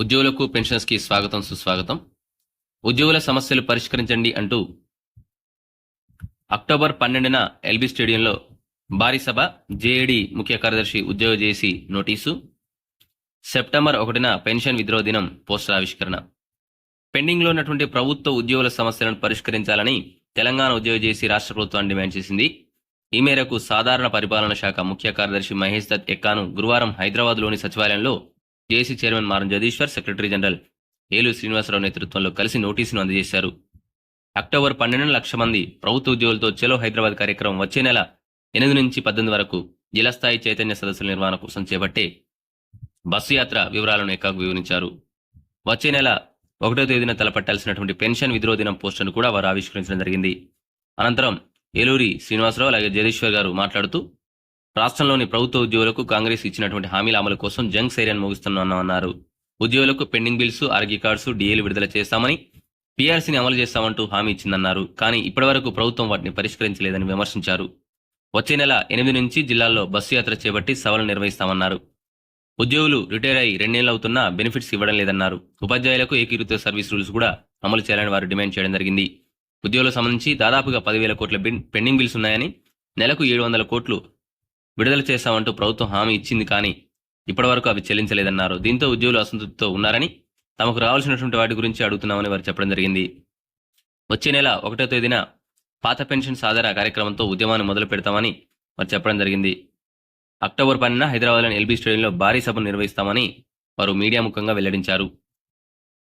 ఉద్యోగులకు పెన్షన్స్కి స్వాగతం సుస్వాగతం. ఉద్యోగుల సమస్యలు పరిష్కరించండి అంటూ అక్టోబర్ పన్నెండున ఎల్బీ స్టేడియంలో భారీ సభ జేఏడి ముఖ్య కార్యదర్శి ఉద్యోగ చేసి నోటీసు. సెప్టెంబర్ ఒకటిన పెన్షన్ విద్రోహ దినం పోస్టర్ ఆవిష్కరణ. పెండింగ్లో ఉన్నటువంటి ప్రభుత్వ ఉద్యోగుల సమస్యలను పరిష్కరించాలని తెలంగాణ ఉద్యోగ చేసి రాష్ట్ర ప్రభుత్వాన్ని డిమాండ్ చేసింది. ఈ మేరకు సాధారణ పరిపాలన శాఖ ముఖ్య కార్యదర్శి మహేష్ దత్ ఎక్కాను గురువారం హైదరాబాద్లోని సచివాలయంలో JC chairman Maram Jagadishwar secretary general Eluru Srinivasarao నేతృత్వంలో కలిసి నోటీసును అందజేశారు. అక్టోబర్ పన్నెండున లక్ష మంది ప్రభుత్వ ఉద్యోగులతో చెలో హైదరాబాద్ కార్యక్రమం వచ్చే నెల ఎనిమిది నుంచి పద్దెనిమిది వరకు జిల్లా స్థాయి చైతన్య సదస్సుల నిర్వహణ కోసం చేపట్టే బస్సు యాత్ర వివరాలను ఎక్కకు వివరించారు. వచ్చే నెల ఒకటో తేదీన తలపట్టాల్సినటువంటి పెన్షన్ విద్రోహ దినం పోస్టర్ను కూడా వారు ఆవిష్కరించడం జరిగింది. అనంతరం ఏలూరి శ్రీనివాసరావు అలాగే జగదీశ్వర్ గారు మాట్లాడుతూ రాష్ట్రంలోని ప్రభుత్వ ఉద్యోగులకు కాంగ్రెస్ ఇచ్చినటువంటి హామీల అమలు కోసం జంగ్ సైరన్ ముగిస్తున్నామన్నారు ఉద్యోగులకు పెండింగ్ బిల్స్ ఆర్గీ కార్డ్స్ డిఏలు విడుదల చేస్తామని పీఆర్సీని అమలు చేస్తామంటూ హామీ ఇచ్చిందన్నారు. కానీ ఇప్పటివరకు ప్రభుత్వం వాటిని పరిష్కరించలేదని విమర్శించారు. వచ్చే నెల ఎనిమిది నుంచి జిల్లాల్లో బస్సు యాత్ర చేపట్టి సభలు నిర్వహిస్తామన్నారు. ఉద్యోగులు రిటైర్ అయి రెండేళ్ళు అవుతున్నా బెనిఫిట్స్ ఇవ్వడం లేదన్నారు. ఉపాధ్యాయులకు ఏకీకృత సర్వీస్ రూల్స్ కూడా అమలు చేయాలని వారు డిమాండ్ చేయడం జరిగింది. ఉద్యోగులకు సంబంధించి దాదాపుగా పదివేల కోట్ల పెండింగ్ బిల్స్ ఉన్నాయని నెలకు ఏడు వందల కోట్లు విడుదల చేస్తామంటూ ప్రభుత్వం హామీ ఇచ్చింది కానీ ఇప్పటివరకు అవి చెల్లించలేదన్నారు. దీంతో ఉద్యోగులు అసంతృప్తితో ఉన్నారని తమకు రావాల్సినటువంటి వాటి గురించి అడుగుతున్నామని వారు చెప్పడం జరిగింది. వచ్చే నెల ఒకటో తేదీన పాత పెన్షన్ సాధన కార్యక్రమంతో ఉద్యమాన్ని మొదలు పెడతామని వారు చెప్పడం జరిగింది. అక్టోబర్ పన్నెండున హైదరాబాద్లోని ఎల్బీ స్టేడియంలో భారీ సభను నిర్వహిస్తామని వారు మీడియా ముఖంగా వెల్లడించారు.